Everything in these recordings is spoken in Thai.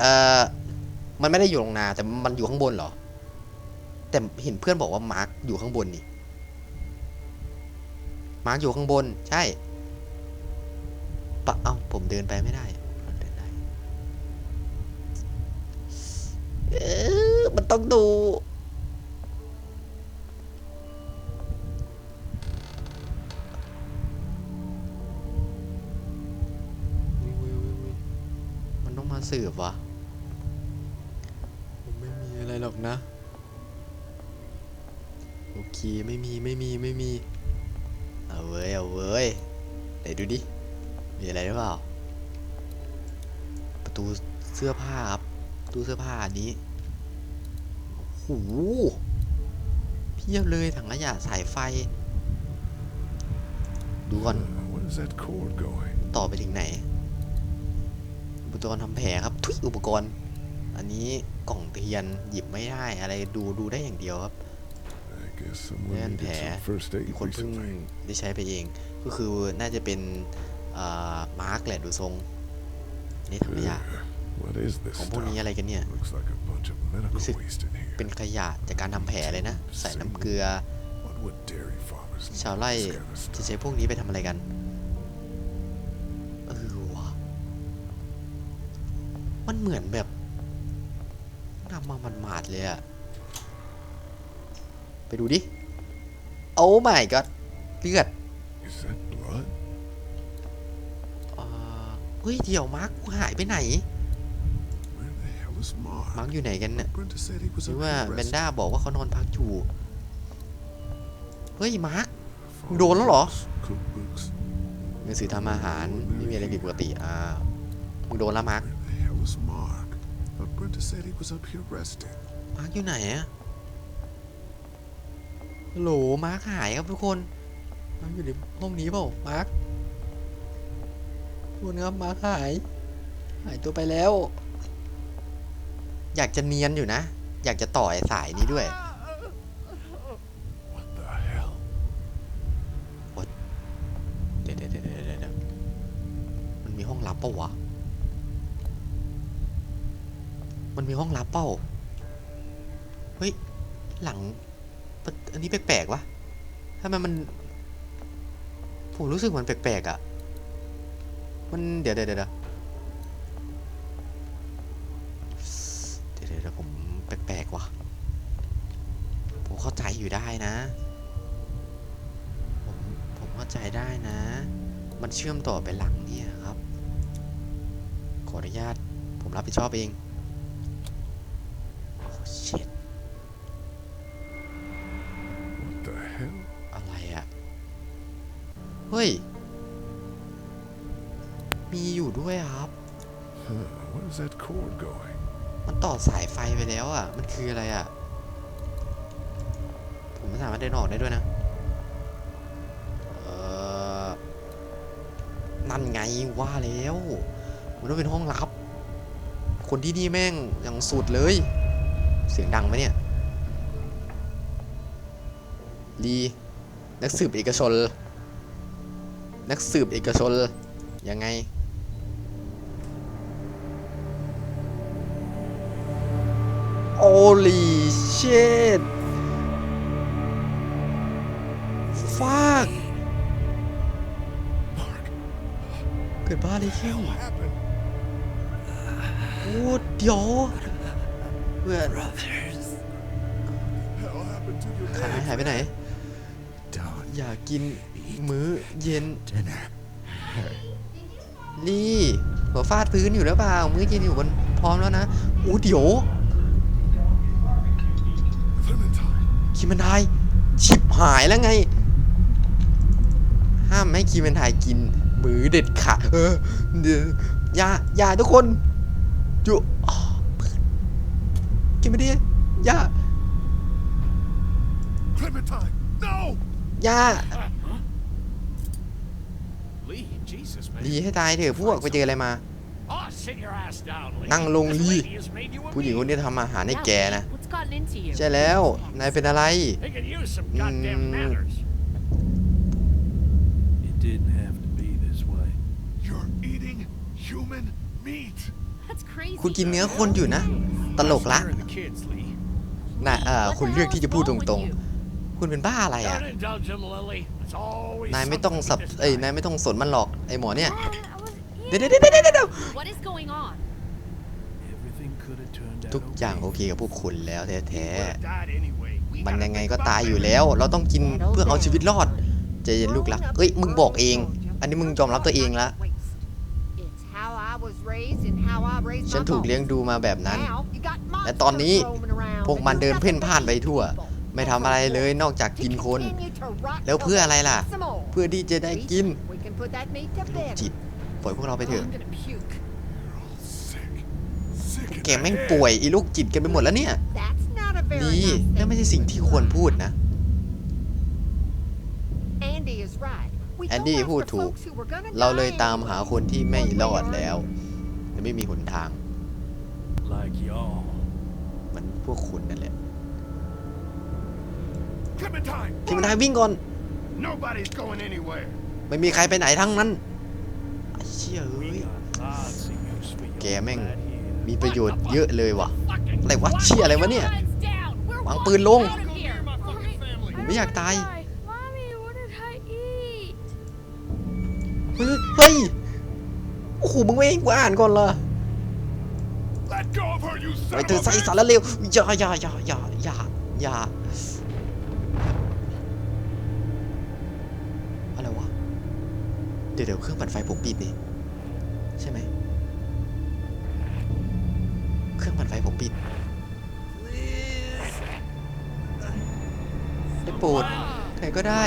เอ่อมันไม่ได้อยู่ตรงนาแต่มันอยู่ข้างบนเหรอ แต่เห็นเพื่อนบอกว่ามาร์คอยู่ข้างบนนี่ มาร์คอยู่ข้างบน ใช่ปะเอ้าผมเดินไปไม่ได้มันเดินได้เออมันต้องดูอุ๊ยอุ๊ยอุ๊ยอุ๊ยมันต้องมาสืบวะผมไม่มี อะไรหรอกนะ โอเคไม่มีไม่มีไม่มี เอาเว้ยเอาเว้ยไหนดูดิ มีอะไรหรือเปล่า ประตูเสื้อผ้าครับประตูเสื้อผ้าอันนี้โอ้โหเพียบเลยถังขยะสายไฟ ดูก่อน What is that cord going? ต่อไปถึงไหน อุปกรณ์ทำแผลครับทุยอุปกรณ์ อันนี้กล่องเทียนหยิบไม่ได้อะไรดูดูได้อย่างเดียวครับ I guess แน่ someone นแผล needed some first aid มีคนเพิ่ง recently. ได้ใช้ไปเอง ก็คือน่าจะเป็นอ่ามาร์กแหละดูทรงอันนี่ถังขยะ Ugh, What is this ของพวก stuff? นี้อะไรกันเนี่ย Looks like a bunch of medical Looks like- waste in here. เป็นขยะจากการทำแผลเลยนะ ใส่น้ำเกลือ What would dairy farmers need ชาวไร่ this kind of จะ stuff? ใช้พวกนี้ไปทำอะไรกันเออวะมันเหมือนแบบนำ มามันหมาดๆเลยอะไปดูดิ โอ้ my god เลือด Is that blood? เอ่อเฮ้ย เดี๋ยวมาร์คกูหายไปไหน Where the hell is มาร์ Mark? คอยู่ไหนกันเนี่ย Brenda said he was หรือ up ว่า here แบน resting. ด้าบอกว่าเขานอนพักอยู่ เฮ้ย มาร์คมึงโดนแล้วเหรอ Photos, Cookbooks. หนังสือทำอาหารไม่มีอะไรผิดปกติอ่ามึงโดนแล้วมาร์ค Where the hell is Mark? Thought Brenda said he was up here resting. มาร์คอยู่ไหนอะฮัลโหลมาร์คหายครับทุกคน มาร์คอยู่ในห้องนี้เปล่า มาร์คทุกคนครับมาร์คหาย หายตัวไปแล้ว อยากจะเนียนอยู่นะ อยากจะต่อไอ้สายนี้ด้วย What the hell? เดี๋ยวเดี๋ยวเดี๋ยวเดี๋ยวเดี๋ยวมันมีห้องลับเปล่าวะ มีห้องลับเปล่าเฮ้ย หลัง อันนี้แปลกๆวะทำไมมัน ผมรู้สึกมันแปลกๆอะ่ะ มันเดี๋ยวเดี๋ยวเดี๋ยวเดี๋ยวเดี๋ยวเดี๋ยวเดี๋ยวผมแปลกๆวะผมเข้าใจอยู่ได้นะ ผมผมเข้าใจได้นะ มันเชื่อมต่อไปหลังเนี่ยครับ ขออนุญาตผมรับผิดชอบเอง โอ้ชิต What the hell? อะไรอะเฮ้ย มีอยู่ด้วยครับ Huh, where is that cord going? มันต่อสายไฟไปแล้วอะมันคืออะไรอะผมไม่สามารถเดินออกได้ด้วยนะ เออนั่นไงว่าแล้ว มันต้องเป็นห้องลับ คนที่นี่แม่งยังสุดเลย เสียงดังไหมเนี่ยลีนักสืบเอกชน นักสืบเอกชน ยังไง Holy shit fuck Mark, เกิดบ้าอะไรขึ้น what happened? โอ้เดี๋ยว เพื่อน Hell happened to your ขาหายหายไปไหน Don't อยากกินมื้อเย็น dinner. ลี่หัวฟาดพื้นอยู่หรือเปล่า มื้อเย็นอยู่บนพร้อมแล้วนะโอ้เดี๋ยว Clementine. คีมันไทยชิบหายแล้วไง ห้ามไม่ให้คีมันไทยกิน มือเด็ดขาดเออเดี๋ยวอย่าอย่าทุกคนจุอ้อ กินไม่ได้อย่า Clementine, no! อย่า Lee, Jesus, man. ดีให้ตายเถอะพวกไปเจออะไรมา Oh, sit your ass down, Lee. นั่งลง This ลี lady has made you a ผู้หญิงคน meal. นี้ทำอาหารให้แกนะ What's gotten into you? ใช่แล้ว นายเป็นอะไร They could use some goddamn Mm. manners. It didn't have to be this way. You're eating human meat. That's crazy. คุณกินเนื้อคนอยู่นะ ตลกละ Scaring the kids, Lee. นะเอ่อ What คุณ the เลือก hell ที่จะ is พูดต wrong with รง you? ๆคุณเป็นบ้าอะไรอะ Don't indulge him, Lily. It's always นายไม่ต้อง something สับ with this เอ้ย guy. นายไม่ต้องสนมันหรอกไอหมอเนี่ย Dad, I was เดี๋ยวเดี๋ยวเดี๋ยวเดี๋ยวเดี๋ยว What is going on? Everything could have turned out ทุกอย่างโอ okay. เคกับพวกคุณแล้วแท้ Would've died anyway. We ๆมัน gotta ยังไง think ก็ about ตายอยู่ family. แล้ว เราต้องกินเพื่อเอาชีวิตรอดใจเย็นลูกรักเอ้ยมึงบอกเอง อันนี้มึงยอมรับตัวเองละ It's how I was raised and how I raised ฉัน my ถูก boys. เลี้ยงดูมาแบบนั้น Now, you got และตอนนี้ monsters roaming around พวก and มัน do เดิน nothing เพ่น but พ่าน eat ไปทั่ว people. ไม่ทำอะไรเลยนอกจากกินคน Continue to rot แล้วเพื่อ till อะไรล่ะ some more. เพื่อที่จะได้กิน We can put that meat to โรค bed. จิตปล่อยพวกเราไปเถอะ I'm gonna puke. Sick. Sick in แก the แม่ง head. ป่วยอีลูกจิตกันไปหมดแล้วเนี่ย That's not a very นี่ nice นั่น thing ไม่ to ใช่สิ่ง say. ที่ควรพูดนะ Andy is right. We go แอนดี้ after พูดถูก folks who were gonna เราเลย die ตามหา anyway. คนที่ไม่รอดแล้ว จะไม่มีหนทาง Like y'all. เหมันพ วกคุณนั่นแหละ Clementine! ทีมนายวิ่งก่อน Nobody's going anywhere. ไม่มีใครไปไหนทั้งนั้นไอ้เชี่ยเอ้ย Lots of use for แก your แม่ง lad here. มีประโยชน์เยอะเลยว่ะ Fucking อะไรวะเชี่ยอะไรวะเนี่ย Guns down. We're วาง walking ปืนลง out of here. ผมไม่อยากตาย Mommy, what did I eat? เฮ้ยเฮ้ย โอ้โห มึงไม่ให้กูอ่านก่อนเหรอ ไป son เธอ of ใส่ a สารเลวอย่าอย่าอย่าอย่าอย่าอย่าอะไรวะ เดี๋ยวเดี๋ยวเครื่องปั่นไฟผมปิดนี่ใช่ไหม เครื่องปั่นไฟผมปิด ได้โปรดใครก็ได้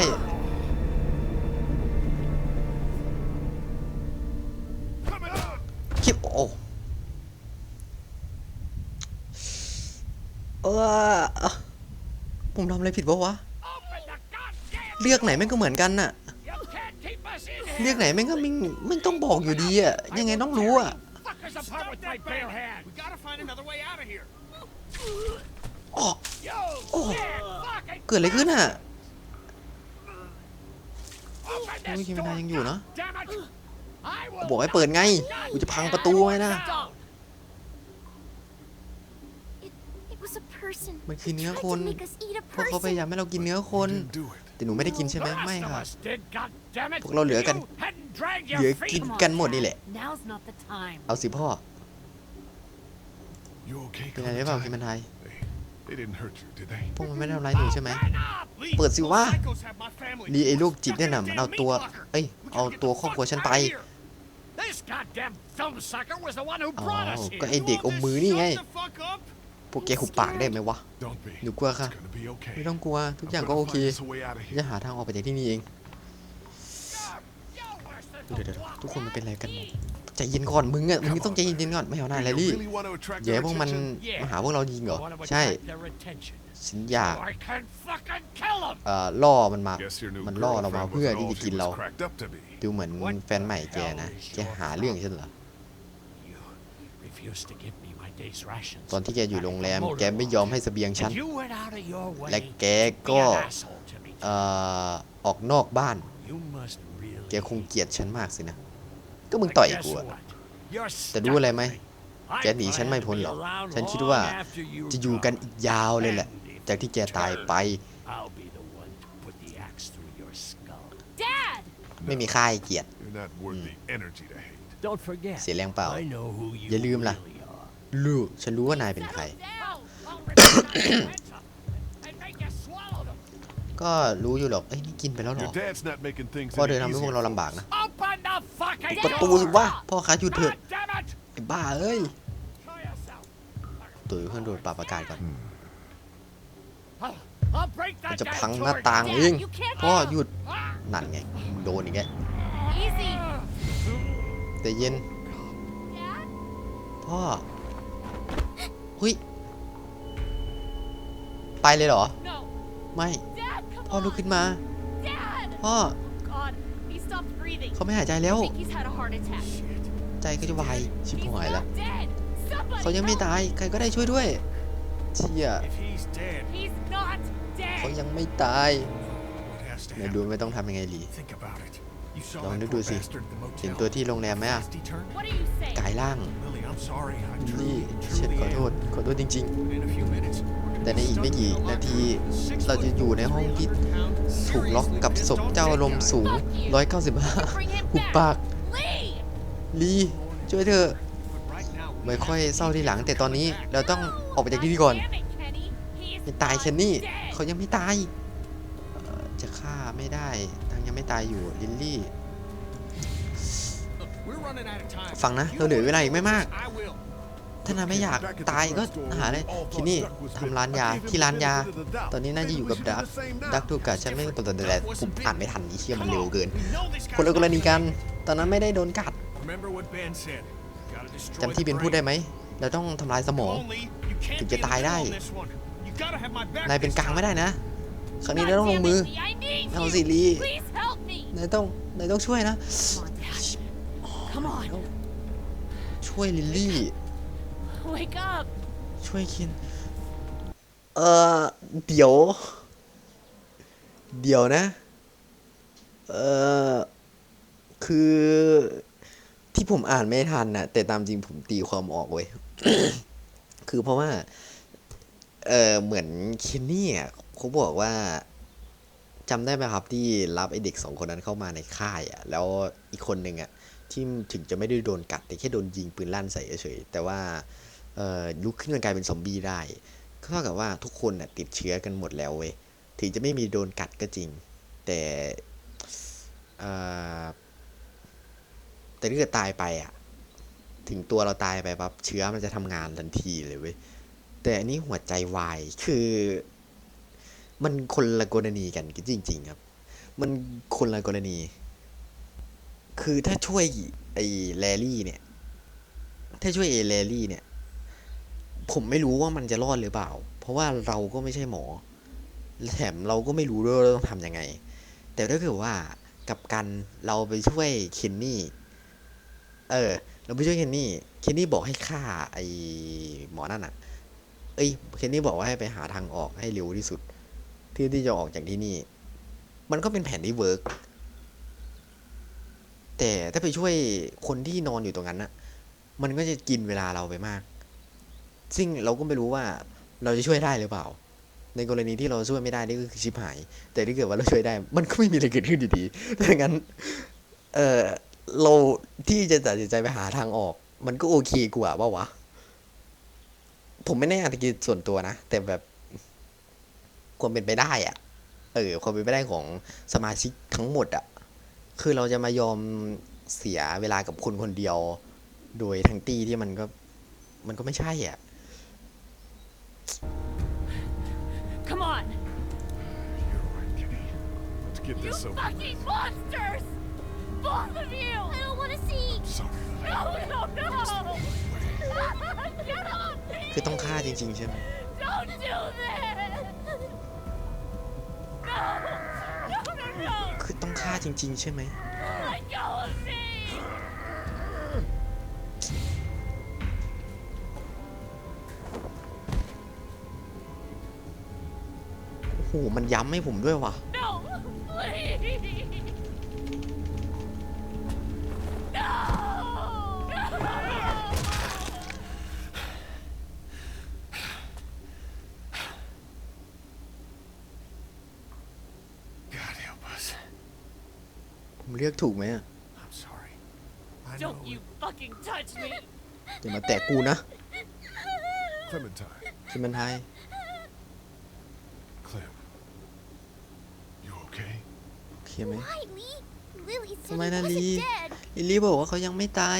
เออผมทำอะไรผิดปะวะ เลือกไหนแม่งก็เหมือนกันน่ะ เลือกไหนแม่งก็มึงมึงต้องบอกอยู่ดีอะยังไงต้องรู้อะอ้อเกิดอะไรขึ้นอะโอ้ยเควินายังอยู่เนาะบอกให้เปิดไง กูจะพังประตูไว้นะ Stop. It, it was a person. มันคือเนื้อ Tried ค to น make us eat a พวกเขาพยายาม person. ให้เรากินเนื้อคน Didn't do it. แต่หนูไม่ได้กินใช่ไหม The rest ไม่ of ค่ะ us did, goddammit. พวกเราเหลือกัน You hadn't dragged เหลือ your กิน feet. กันหมดนี่แหละ Now's not the time. เอาสิพ่อ You okay, เป็นอะไรหรือเปล่าคิม Clementine? มันไทย They, they didn't hurt you, did they? พวกมันไม่ได้ทำร้ายหนูใช่ไหม Open up. เปิดสิวะ Psychos have my family ดีไอ้ลูกจิต stuck เนี่ย in น่ะ a มัน damn เอาตัว meat locker. เอ้ย We เอา gotta get ตัว the ครอบครัว fuck ฉัน out ไป of here. This goddamn film sucker was the one who อ๋อ brought us ก็ here. ไอเด็กอมมือนี่ไง Shut the fuck up. พวกแกหุบปากได้ไหมวะ Don't be. หนูกลัวค่ะ It's gonna be okay. ไม่ต้องกลัว ทุก I'm อย่างก็ gonna โอเค find us a way out of จะ here. หาทางออกไปจากที่นี่เอง You're worse than เดี๋ยว the เดี๋ยว walk. ทุกคนมันเป็นอะไรกันหมดใจเย็นก่อนมึงอะมึงต้องใจเย็นๆก่อน ไม่เอาหน้า Do แล you ลี่ really want to attract อย่า their ให้พวกมัน attention? มาหาพวกเรายิงเหรอ I want to ใช่ attract their attention. ฉันอยาก So I can fucking kill them. เอ่อล่อมันมา Guess your new มันล่อเรามา girlfriend เพื่อ wasn't ที่ all จะ she กิน was เรา cracked up to be. ดูเหมือนแฟนใหม่แกนะ แกหาเรื่องฉันเหรอ You refused to give me my day's rations. ตอนที่แกอยู่โรงแรม แกไม่ยอมให้เสบียงฉัน And you went out of your way และแก to be ก็ an asshole to me. เอ่อออกนอกบ้าน You must really แกคงเกลียดฉันมากสินะ ก็มึงต่อย Guess กูอะ what? You're แต่รู้อะไรไหม stuck with me. แกหนีฉันไม่พ้นหรอก I plan to be ฉัน around คิดว่า long after you จะอยู่กันอีกยาวเลยแหละ And if จากที่แกตายไป I'll be the one to put the axe through your skull. Dad! ไม่มีค่าให้เกียรติ You're not worth the energy to hate. Don't forget. เสียแรงเปล่า I know who you อย่าลืมล่ะ really are. ลูกฉันรู้ว่านายเป็นใคร Settle down. I'll rip your heads up and make you swallow them. ก็รู้อยู่หรอกเอ้ยนี่กินไปแล้วเหร Your อ dad's not making things พ่อ any เดินทำให้พวก easier เรา for ลำบาก us. นะ Open the fucking ประตู door. สิวะพ่อคะหยุดเถอะ God damn it! ไอ้บ้าเอ้ย Show yourself. ตัวอยู่เครื่องดูดปรับอากาศก่อน I'll, I'll break มัน that จะ damn พังหน้า door ต่าง down. เอง you can't พ่อ go. หยุด Ah! นั่นไงโดนอีกแล้ว Easy. แต่เย็น Dad? พ่อเฮ้ย ไปเลยเหรอ No. ไม่ Dad, come พ่อลุก on. ขึ้นมา Dad! พ่อ Oh God, he stopped breathing. เขาไม่หายใจแล้ว I think he's had a heart attack. ใจก็จะวายชิบ He's หายแล้ว not dead. Somebody เขายังไม่ help. ตาย ใครก็ได้ช่วยด้วยเชี่ย If he's dead, He's not เขา dead. ยังไม่ตาย what has to ไหนดู happen? ไม่ต้องทำยังไงห ลี Think about it. You saw ลอง that นึก poor ดูสิ bastard at the เห็น motel. ตัวที่โรงแรมไหมอะ Fast he turned. What are you saying? กายร่าง Lily, I'm sorry. I ลิล truly, ลี่เช็ด truly ขอโทษ am. ขอโทษจริง In a few minutes, we're gonna แต่ be ในอีก stuck ไม่ in กี่ the นาที locker room. Six เราจะ foot, อยู่ในห้องที่300 pound, ถูกล็อกกับศพ seriously เจ้าอารมณ์ mental สูง Fuck you. 195 Bring him หุบ back. ปาก Lee! ลีช่วยเธอะ But right now, we ไม่ค่อย have เศร้าทีหลัง to แต่ตอนนี้ come back. เราต้องออกไปจากที่นี่ก่อน Damn it, Kenny. He is ไม่ตาย not เคนนี่ dead. เขายังไม่ตายเอ่อจะฆ่าไม่ได้ทั้ง ยังไม่ตายอยู่ลิลลี่ Look, we're running out of time. ฟังนะ You เราเหลือเวลาอีกไม่มาก I will. ถ้านายไม่อยากตายก็หาเลยทีนี่ทำร้านยาที่ร้านยา ตอนนี้น่าจะอยู่กับดักดักทูกะฉันไม่ตัวแต่ผมอ่านไม่ทันนี่เชี่ยมันเร็วเกิน We know this คนละ guy's กรณีกัน not ตอนนั้นไม่ได้โดนกัด dead. Remember what Ben said. Gotta destroy จำที่ the เบนพูด brain. ได้ไหม เราต้องทำลายสมอง Only you can't ถึง be จะ in the ตายได้ middle on this one. You gotta have my back นายเป็น this กลาง time. ไม่ได้นะ ครั้งนี้ God นายต้องลง damn มือ it, Lee, I need เอา you. สิลี Please help me. นายต้องนายต้องช่วยนะ Come on, Dad. Come on. ช่วยลิลลี่ Wake up. ช่วยคิน เออเดี๋ยว เดี๋ยวนะ เออคือที่ผมอ่านไม่ทันนะแต่ตามจริงผมตีความออกเว้ย คือเพราะว่า เออเหมือนเคนนี่อะ เขาบอกว่าจำได้ไหมครับที่รับไอเด็กสองคนนั้นเข้ามาในค่ายอะ แล้วอีกคนหนึ่งอะที่ถึงจะไม่ได้โดนกัดแต่แค่โดนยิงปืนลั่นใส่เฉยแต่ว่าเอ่อลุกขึ้นมากลายเป็นซอมบี้ได้ก็เท่ากับว่าทุกคนน่ะติดเชื้อกันหมดแล้วเว้ยถึงจะไม่มีโดนกัดก็จริง แต่เอ่อแต่ถ้าเกิดตายไปอะ ถึงตัวเราตายไปปั๊บเชื้อมันจะทำงานทันทีเลยเว้ยแต่อันนี้หัวใจวายคือ มันคนละกรณีกันจริง ๆ ครับ มันคนละกรณี คือถ้าช่วยไอ้แลลี่เนี่ย ถ้าช่วยเอเลลี่เนี่ย ผมไม่รู้ว่ามันจะรอดหรือเปล่า เพราะว่าเราก็ไม่ใช่หมอ แถมเราก็ไม่รู้ด้วยว่าต้องทำยังไง แต่ถ้าเกิดว่ากับกันเราไปช่วยเคนนี่ เออ เราไปช่วยเคนนี่ เคนนี่บอกให้ฆ่าไอ้หมอนั่นอะเอ้ย เคนนี่บอกว่าให้ไปหาทางออกให้เร็วที่สุด ที่ที่จะออกจากที่นี่ มันก็เป็นแผนที่เวิร์กแต่ถ้าไปช่วยคนที่นอนอยู่ตรงนั้นอะมันก็จะกินเวลาเราไปมาก ซึ่งเราก็ไม่รู้ว่าเราจะช่วยได้หรือเปล่า ในกรณีที่เราช่วยไม่ได้นี่ก็คือชิบหาย แต่ถ้าเกิดว่าเราช่วยได้ มันก็ไม่มีอะไรเกิดขึ้นอยู่ดีดังนั้น เออเราที่จะตัดสินใจไปหาทางออก มันก็โอเคกว่าป่าวะ ผมไม่แน่อาจจะคิดส่วนตัวนะ แต่แบบ ความเป็นไปได้อะเออความเป็นไปได้ของสมาชิกทั้งหมดอะคือเราจะมายอมเสียเวลากับคนคนเดียว โดยทั้งตีที่มันก็มันก็ไม่ใช่อะ Come on. You're right, Kenny. Let's get You this over. fucking monsters! Both of you! I don't want to see. Sorry, Lily. No, no, no! Get off me! คือต้องฆ่าจริง ๆ ใช่ไหม Don't do this! ต้องฆ่าจริง ๆ ใช่ไหมโอ้โห มันย้ำให้ผมด้วยว่ะ ผมเรียกถูกไหมอะ I'm sorry. I know Don't you fucking touch me! อย่ามาแตะกูนะ Clementine. ที่มันไทย Clem. You okay? โอเคไหม Why, Lee? Lily said Come he on, wasn't Lee. dead. ลิลลี่บอกว่าเขายังไม่ตาย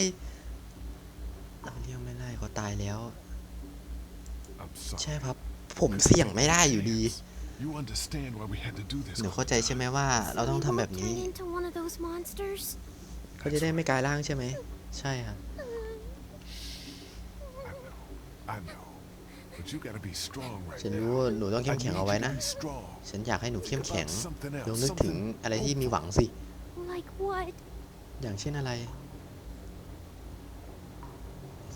เราเรียกไม่ได้เขาตายแล้ว I'm sorry. ใช่ครับ ผมเสี่ยงไม่ได้อยู่ดี You understand why we had to do this. หนูเข้าใจใช่ไหมว่าเราต้อง We ทำแบบ won't นี้ turn into one of those monsters. เขาจะได้ไม่กลายร่างใช่ไหม ใช่ครับ I know. I know. But you gotta be strong right ฉัน now. รู้ว่าหนูต้องเข้ม I แข็ง need เอาไว้ you นะ to be strong. ฉันอยากให้หนูเข้มแข็ง Something else, ลองนึกถึง something อะไรที่มีหวังสิ Like what? อย่างเช่นอะไร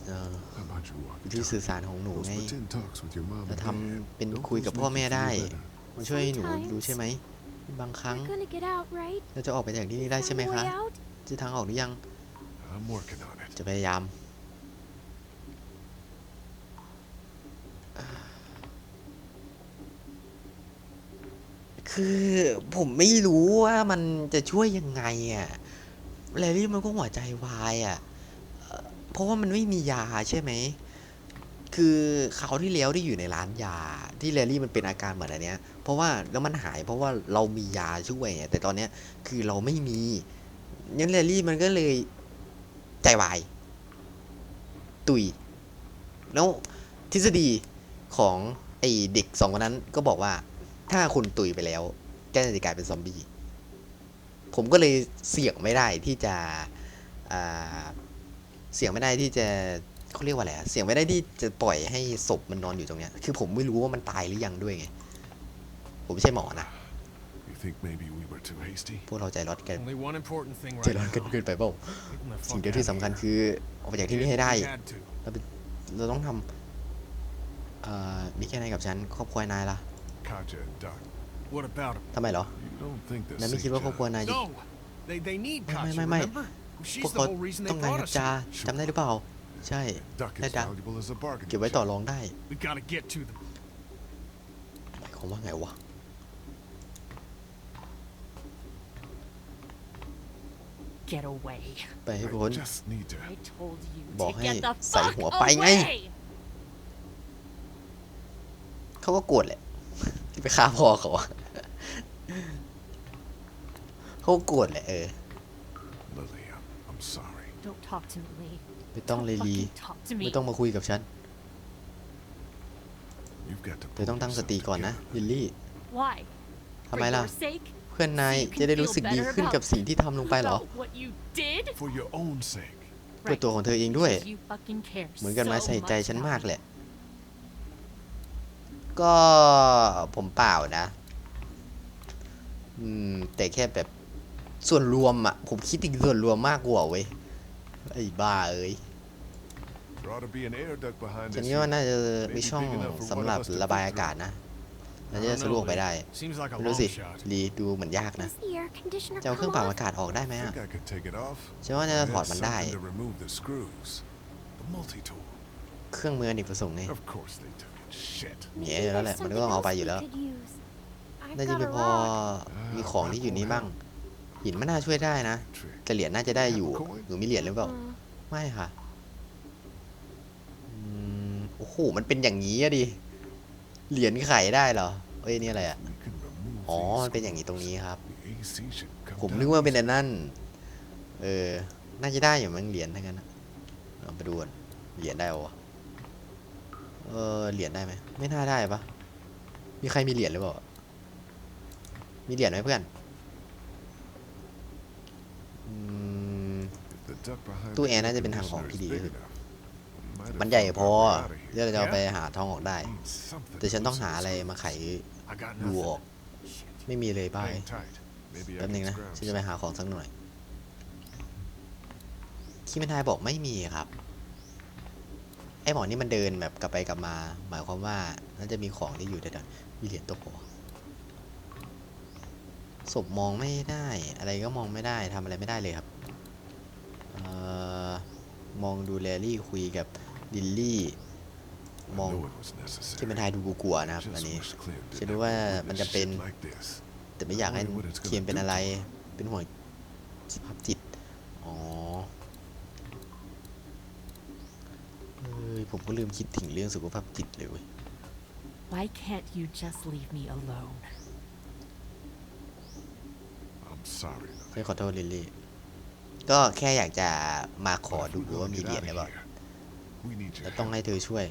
เออ How about you walk วิธีสื่อสารของหนู Those ไง pretend talks with your mom จะ and ท dad. ำเป็น Those คุยกับ make พ่อ you แม่ feel ได้ better. มาช่วยให้หนูดูใช่ไหม บางครั้ง We're gonna get out, right? เราจะออกไปจากที่นี่ได้ Is ใช่ไหม there a คะ way out? จะทางออกหรือยัง I'm working on it. จะพยายาม คือผมไม่รู้ว่ามันจะช่วยยังไงอะ่ะแลลี่มันก็หัวใจวายอะ่ะเอ่อเพราะว่ามันไม่มียาใช่ไหม คือเขาที่แล้วที่อยู่ในร้านยาที่แลลี่มันเป็นอาการเหมือนอันเนี้ย เพราะว่าแล้วมันหายเพราะว่าเรามียาช่วยแต่ตอนเนี้ยคือเราไม่มีงั้นแลลี่มันก็เลยใจวาย ตุย แล้วทฤษฎีของไอเด็กสองคนนั้นก็บอกว่า ถ้าคุณตุยไปแล้วก็จะกลายเป็นซอมบี้ผมก็เลยเสี่ยงไม่ได้ที่จะเสี่ยงไม่ได้ที่จะ เขาเรียกว่าอะไรอะเสี่ยงไม่ได้ที่จะปล่อยให้ศพมันนอนอยู่ตรงเนี้ยคือผมไม่รู้ว่ามันตายหรือยังด้วยไง ผมไม่ใช่หมอนะ You think maybe we were too hasty? พวกเราใจร้อนกัน Only one important thing ใจ right ร้อนกัน now. เกินไปเปล่า Getting the สิ่ง fuck เดียวที่ outta สำคัญ here. คือออกไปจากที่นี่ให้ได้ We had to. เราต้องทำเอ่อมีแค่ไหนกับฉันครอบครัวนายล่ะ Katja and Doc. What about him? ทำไมเหรอ You don't think the นายไม่คิดว่าครอบครัวนายจะ No! They, they need ไม่ Katya, ไม่ไม่ remember? พ She's วก the เขา whole reason ต้อ they งการ brought กับ us จา here. จำได้หรือเปล่า ใช่ Duck ได้ is ดัก valuable as a bargain. เก็บไว้ต่อรองได้ We gotta get to them. หมายความว่าไงวะ Get away. ไปให้ I พ้น just need to. I told you Bỏ to hay get the xài fuck hủa bay ngay. away. เขาก็โกรธแหละที่ไปฆ่าพ่อเขาอะเขาก็โกรธแหละเออ Lily, I'm, I'm sorry. Don't talk to me, Lee. ไม่ต้อง Don't เลยลี fucking talk to ไม่ me. ต้องมาคุยกับฉัน You've got to เธอต้อง pull ตั้งสติ yourself ก่อนนะ together. ลิลลี่ Why? ทำไม For ล่ะ your sake? เพื่อนนาย So you can จะได้รู้ feel สึกดี better ขึ้น about- กับสิ่งที่ทำลงไปเหรอ About what you did? For your own sake. เพื่อตัวของเธอเองด้วย Because you fucking care เหมือนกันมา so ใส่ใจ much ฉัน about มาก me. แหละ ก็ผมเปล่านะ อืม แต่แค่แบบส่วนรวมอะผมคิดถึงส่วนรวมมากกว่าเว้ย ไอ้บ้าเอ้ย ฉัน this คิดว่า unit. น่าจะมีช่องสำหรับระบายอากาศนะน่าจะสะดวกไปได้ Seems like a ไม่รู้ long สิ shot. รีดูเหมือนยากนะ Does the air conditioner จะเอาเครื่องปรับ come อา off? กาศออกได้ไหม I อะ think I could take it off. ฉันว่าน่าจะถอด There's มันได้ something to remove the screws. The multi-tool. เครื่องมืออเนกประสงค์นี่ Of course they took it. Shit. หนี Maybe อยู่แล้วแหละ there's มันก็ต้องเอาไป something อยู่แล้ว else we could use. I've น่าจะ got ไม่ a พอ rock. มีของที่อยู่นี้บ้างหินไม่น่าช่วยได้นะ Trick. แต่เหรียญน่าจะได้อยู่หนูมีเหรียญหรือเปล่า Uh, ไม่ค่ะอืมโอ้โหมันเป็นอย่างนี้อะดิ เหรียญไขได้เหรอ เอ้ยนี่อะไรอะอ๋อ มันเป็นอย่างนี้ตรงนี้ครับ ผมนึกว่าเป็นอันนั่น เออ น่าจะได้อยู่มั้งเหรียญทั้งนั้นเอาไปดูก่อนเหรียญได้ปะเออ เหรียญได้ไหม ไม่น่าได้ปะมีใครมีเหรียญหรือเปล่า มีเหรียญไหมเพื่อนตู้แอร์น่าจะเป็นทางออกที่ดีที่สุด มันใหญ่พอเดี๋ยวเราจะเอาไปหาทองออกได้ แต่ฉันต้องหาอะไรมาไขรูออก ไม่มีเลยบ้าแป๊บนึงนะฉันจะไปหาของสักหน่อยคีแมนทายบอกไม่มีครับไอหมอนี่มันเดินแบบกลับไปกลับมา หมายความว่าน่าจะมีของที่อยู่แถวๆมีเหรียญตกหัวศพมองไม่ได้ อะไรก็มองไม่ได้ทำอะไรไม่ได้เลยครับ เอ่อ มองดูแลลี่คุยกับ ดิลลี่ I มอง know it was necessary. คีแมนทายดูกลัวๆนะครับ Just อันนี้ wish Clem ฉัน didn't รู้ have ว่า to มัน witness จะเป็น shit like this. แต่ไม่อยากให้ Wonder what it's gonna เคียนเป็น do อะไร to him. เป็นห่วงสภาพจิต อ๋อเอ้ยผมก็ลืมคิดถึงเรื่องสุขภาพจิตเลยเว้ย Why can't you just leave me alone? I'm sorry. ไม่ขอโทษลิลลี่ ก็แค่อยากจะมาขอ But if ดู we're ว่า gonna มี get เหรียญ out ห of รือเปล่า here, we need your แล้วต้อง help. ให้เธอช่วย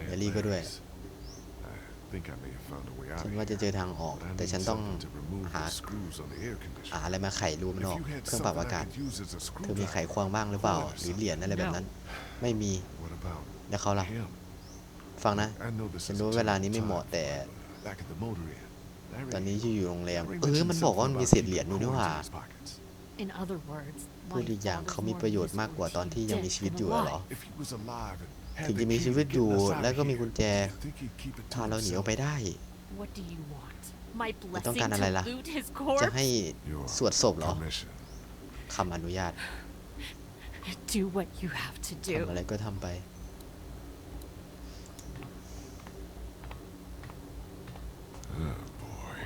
And เอลลี่ก็ด้วย Larry's. I think I may have found a way out ฉัน of ว่าจะ here. เจอทางออก But I แต่ need ฉันต้อง something to remove หา the screws on the air หา conditioner. อะไรมาไขรูมันอ If อก you had เครื่องปรับ something อากา I ศ could use as a เธอมีไข screwdriver. ควงบ้างหรือเปล่า หรือเหรียญอะไรแบบนั้น ไม่มี What about แล้วเขาล่ะ him? ฟังนะ I know this ฉัน is รู้ a เวลา terrible นี้ไม่เหมาะ time แต่ for Back at the motor inn. Larry- ตอนนี้ที่อยู่โรงแรม Larry เออ mentioned มันบอกว่า something มันมี about เศษเหรียญ keeping อยู่นี่หว่า coins in his pockets. In other words, พูด my อีกอย่าง father's เขามี more ประโยชน์มากกว่าตอนที่ยังมีชีวิตอยู่อะเหรอ If he was alive and had ถึง the จะมี key ชี to วิตอยู่ getting us out of แล้วก็มี here, กุญแจ do you think he'd keep it to พาเราหนีออก himself? ไปได้ What do you want? My ต้อง blessing การอะไร to ล่ะ loot his จะ corpse? ให้ Your สวดศพเหรอ permission. คำอนุญาต Do what you have to ทำ do. อะไรก็ทำไป Oh boy.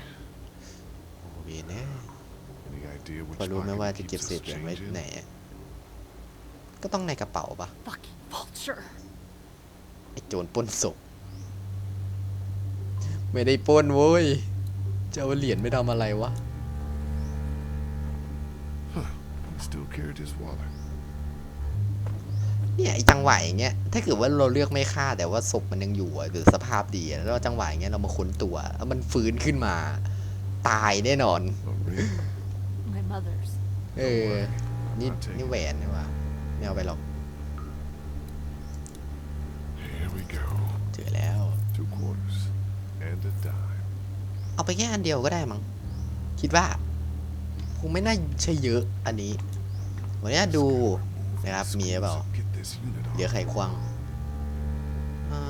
โอ้เวียนแน่ Any idea พอ which รู้ไหม pocket ว่า he จะเก็บ keeps เศษ his เหรียญไว้ change in? ไหนอะก็ต้องในกระเป๋าปะ Fucking vulture. ไอ้โจรปล้นศพไม่ได้ปล้นโว้ยจะเอาเหรียญไปทำอะไรวะ He still carried his wallet. เนี่ยไอ้จังหวะอย่างเงี้ยถ้าเกิดว่าเราเลือกไม่ฆ่าแต่ว่าศพมันยังอยู่อะหรือสภาพดีอะแล้วจังหวะอย่างเงี้ยเรามาค้นตัวแล้วมันฟื้นขึ้นมา ตายแน่นอน A ring. My mother's. เออ นี่นี่แหวนนี่วะไม่เอาไปหรอก Here we go. เจอแล้ว Two quarters and a dime. เอาไปแค่อันเดียวก็ได้มั้ง คิดว่า คงไม่น่าใช่เยอะอันนี้ วันนี้ดู นะครับ มีหรือเปล่า Get this unit เหลือ on. ไขควงอ่า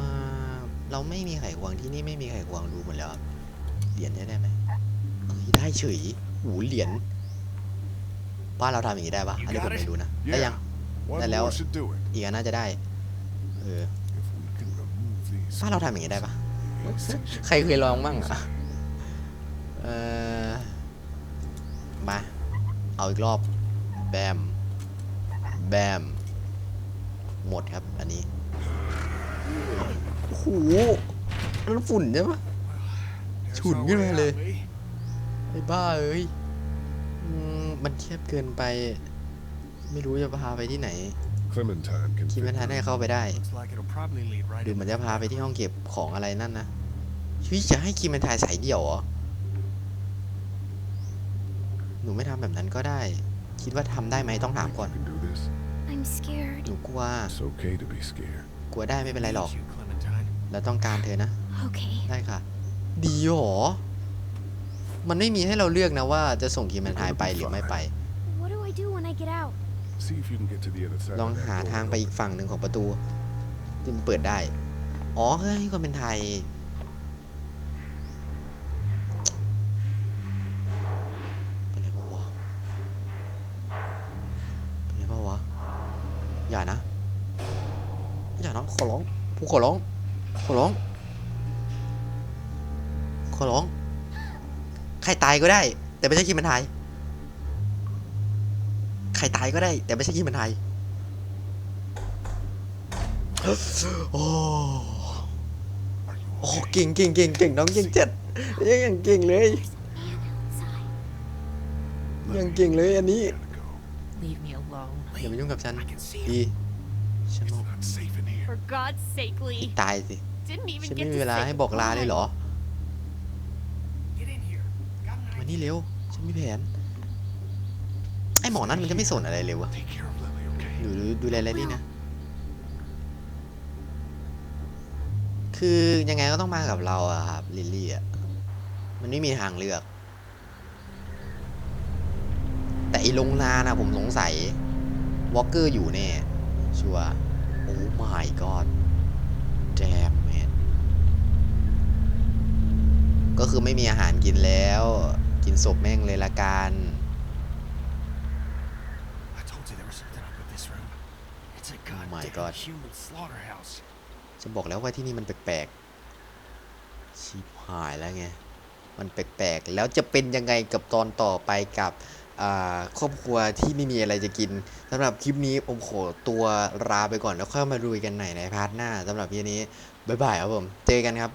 เราไม่มีไขควงที่นี่ไม่มีไขควงดูหมดแล้วอะเหรียญได้ไหมเอ้ยได้เฉยหูเหรียญ บ้านเราทำอย่างนี้ได้ปะอันนี้ผมไม่รู้นะได้ยัง One That more out. should do it. อีกอันน่าจะได้เออ If we can remove these. บ้านเราทำอย่างนี้ได้ปะ screws, ใครเคยลองบ้างอะเออมาเอาอีกรอบแบมแบมหมดครับอันนี้โอ้โหนั่นฝุ่นใช่ปะ There's ฉุน our ขึ้น way มาเลย out, Lee. ไอ้บ้าเอ้ยอื มมันแคบเกินไป ไม่รู้จะพาไปที่ไหน Clementine can คิด fit ไม่ทันให้ through. เข้าไปได้ Looks like it'll probably lead right หรือ in มัน the จะพาไปที่ห้องเก็บของอะไรนั่นนะชีวิตจะให้คิมเป็นทายสายเดี่ยวเหรอ หนูไม่ทำแบบนั้นก็ได้ คิดว่าทำได้ไหมต้องถาม Think ก่อน you can do this? I'm scared. หนูกลัว It's okay to be scared. กลัวได้ไม่เป็นไรหรอก Need you, Clementine. แล้วต้องการเธอนะ Okay. ได้ค่ะ ดีหรอ มันไม่มีให้เราเลือกนะว่าจะส่งคิมเป็นทายไปหรือไม่ไป What do I do when I get out? See if you can get to the other side. ลอง of that หา door ทาง and ไปอีกฝั่งหนึ่งของประตูที่มันเปิดได้ อ๋อเฮ้ยคนเป็นไทยายก็ได้ แต่ไม่ใช่คิมเป็นไทยใครตายก็ได้ แต่ไม่ใช่ขี้มันไทยโอ้ Are you โอ้ okay? เก่งเก่งเก่งเก่งน้องเก่งจัดยังยังเก่งเลย Man outside. ยังเก่งเลยอันนี้ Gotta go. Leave me alone. อย่ามายุ่งกับฉัน I can see ดี him. ฉัน It's บอก not safe in here. For God's sake, ให้ Lee. ตายสิ Didn't even ฉัน get ไม่ to มีเวลา say ให้บอกลาเลยเหรอ Get in here. Got an มา idea. นี่เร็ว ฉันมีแผน ไอหมอนั่นมันจะไม่สนอะไรเลยวะดูดูดูแลอะไรนี่นะ คือยังไงก็ต้องมากับเราอะครับลิลลี่อะมันไม่มีทางเลือก แต่อีลงนานะผมสงสัยวอลเกอร์อยู่แน่ชัวร์โอ้ my god damn man ก็คือไม่มีอาหารกินแล้ว กินศพแม่งเลยละกัน I told you there was something up with this room. It's a my goddamn God. human slaughterhouse. จะบอกแล้วว่าที่นี่มันแปลกๆชิบหายแล้วไง มันแปลกๆ แล้วจะเป็นยังไงกับตอนต่อไปกับอ่าครอบครัวที่ไม่มีอะไรจะกินสำหรับคลิปนี้ผมขอตัวลาไปก่อนแล้วค่อยมาดูกันใหม่ในพาร์ทหน้าสำหรับทีนี้ บ๊ายบายครับผม เจอกันครับ